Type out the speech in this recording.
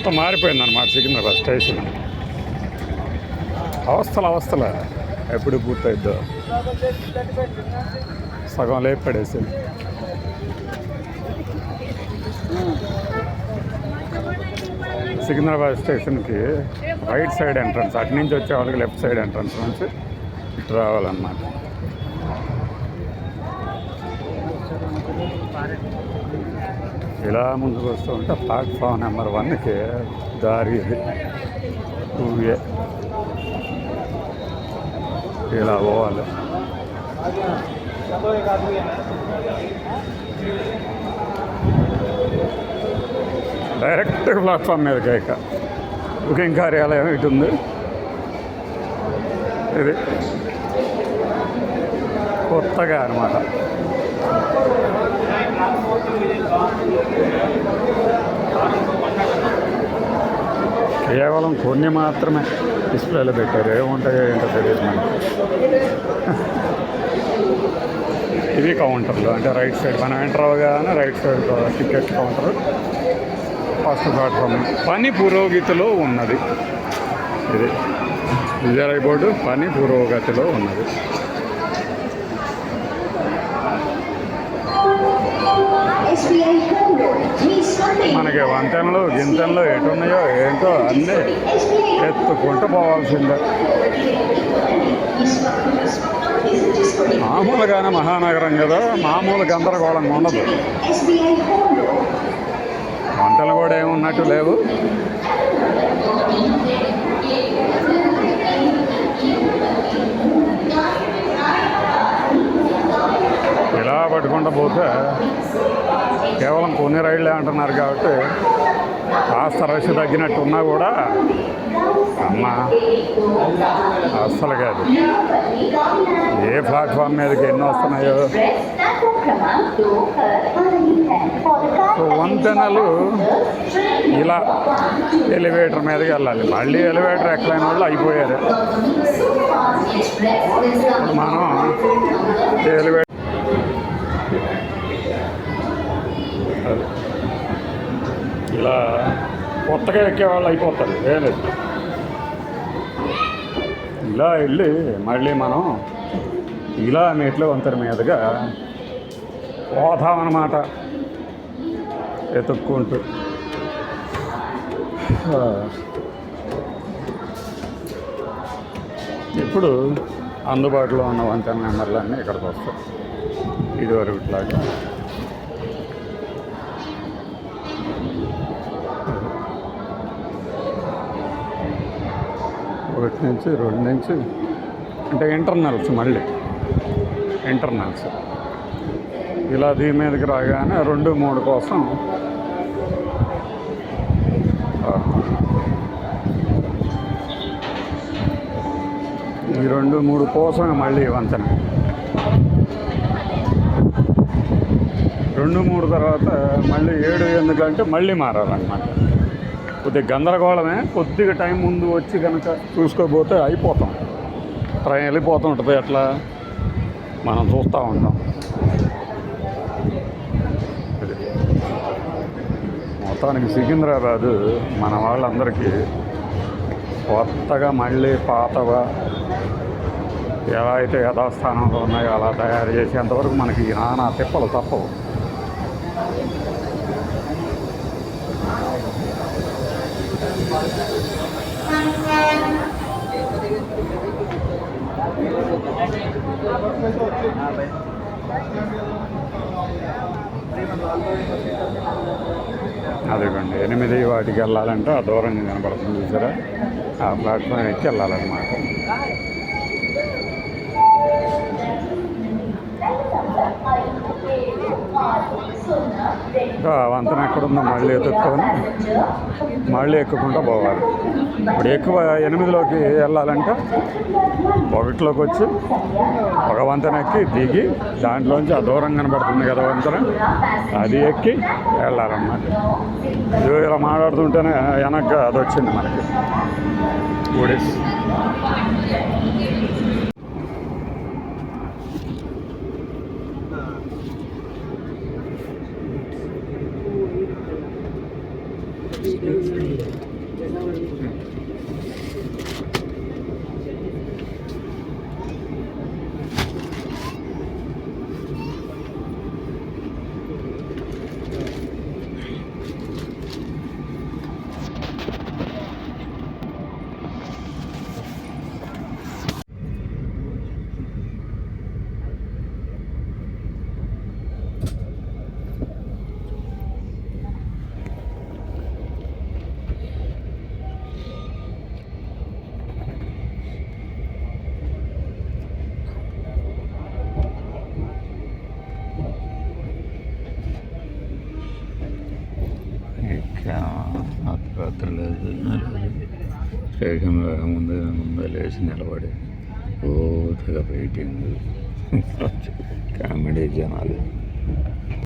మొత్తం మారిపోయింది అనమాట సికింద్రాబాద్ స్టేషన్ అవస్థల అవస్థల. ఎప్పుడు పూర్తయిద్దో. సగం లేపు పడేసి సికింద్రాబాద్ స్టేషన్కి రైట్ సైడ్ ఎంట్రన్స్ అటు నుంచి వచ్చే వాళ్ళకి లెఫ్ట్ సైడ్ ఎంట్రన్స్ నుంచి ఇటు రావాలన్నమాట. ఇలా ముందుకు వస్తూ ఉంటే ప్లాట్ఫామ్ నెంబర్ వన్కి దారి ఇది. టూ ఏ ఇలా పోవాలి. డైరెక్ట్ ప్లాట్ఫామ్ మీద ఇక. బుకింగ్ కార్యాలయం ఇటు ఉంది. ఇది కొత్తగా అనమాట కేవలం కొన్ని మాత్రమే డిస్ప్లేలో పెట్టారు. ఏముంటాయో ఏంటో తెలియదు మనకి. ఇవి కౌంటర్లు. అంటే రైట్ సైడ్ మనం ఎంటర్ అవగానే right side ticket counter. First platform. పని పురోగతిలో ఉన్నది. ఇది. విజయరాయ్ బోర్డు పని పురోగతిలో ఉన్నది. మనకి వంతెనలు గింతెనలు ఎటున్నాయో ఏంటో అన్నీ ఎత్తుకుంటూ పోవాల్సిందే. మామూలుగానే మహానగరం కదా మామూలు గందరగోళంగా ఉండదు. వంటలు కూడా ఏమున్నట్టు లేవు. ఇలా పట్టుకుంటూ పోతే కేవలం కొన్ని రైళ్ళే అంటున్నారు కాబట్టి కాస్త రష్ తగ్గినట్టు ఉన్నా కూడా అమ్మా అస్సలు కాదు. ఏ ప్లాట్ఫామ్ మీదకి ఎన్ని వస్తున్నాయో. వంతెనలు ఇలా ఎలివేటర్ మీదకి వెళ్ళాలి. మళ్ళీ ఎలివేటర్ ఎక్కలేని వాళ్ళు అయిపోయారు. మనం ఎలివేటర్ కొత్తగా ఎక్కేవాళ్ళు అయిపోతారు లేదు. ఇలా వెళ్ళి మళ్ళీ మనం ఇలా మెట్ల వంతెన మీదుగా పోదామన్నమాట. ఎతుక్కుంటూ. ఇప్పుడు అందుబాటులో ఉన్న వంతెన నెంబర్లన్నీ ఇక్కడికి వస్తాయి. ఇదివరకు ఒకటి నుంచి రెండు నుంచి అంటే ఇంటర్నల్స్ మళ్ళీ. ఇంటర్నల్స్ ఇలా దీని మీదకి రాగానే రెండు మూడు కోసం ఈ రెండు మూడు కోసం మళ్ళీ వంతెన. రెండు మూడు తర్వాత మళ్ళీ ఏడు ఎందుకంటే మళ్ళీ మారాలన్నమాట. కొద్దిగా గందరగోళమే. కొద్దిగా టైం ముందు వచ్చి కనుక చూసుకోకపోతే అయిపోతాం. ట్రైన్ వెళ్ళిపోతూ ఉంటుంది అట్లా మనం చూస్తూ ఉంటాం. మొత్తానికి సికింద్రాబాదు మన వాళ్ళందరికీ కొత్తగా మళ్ళీ పాతగా ఎలా అయితే యథాస్థానంలో ఉన్నాయో అలా తయారు చేసేంతవరకు మనకి నానా తిప్పలు తప్పవు. అదిగోండి ఎనిమిది వాటికి వెళ్ళాలంటే ఆ దూరం కనబడుతుంది చూసారా? ఆ ప్లాట్ఫామ్ ఎక్కి వెళ్ళాలన్నమాట. ఇంకా వంతెన ఎక్కడుందో మళ్ళీ ఎత్తుకొని మళ్ళీ ఎక్కుకుంటూ పోవాలి. ఇప్పుడు ఎక్కువ ఎనిమిదిలోకి వెళ్ళాలంటే ఒకటిలోకి వచ్చి ఒక వంతెన ఎక్కి దిగి దాంట్లోంచి ఆ దూరం కనబడుతుంది కదా వంతెన అది ఎక్కి వెళ్ళాలన్నమాట. ఇది ఇలా మాట్లాడుతుంటేనే వెనక అది వచ్చింది మనకి. గుడి. Thank you. అర్ధరాత్రి లేదు. లేదు స్టేషన్ ముందు ముందే లేచి నిలబడి ఓ తెగ వెయిటింగ్ కామెడీ జనాలు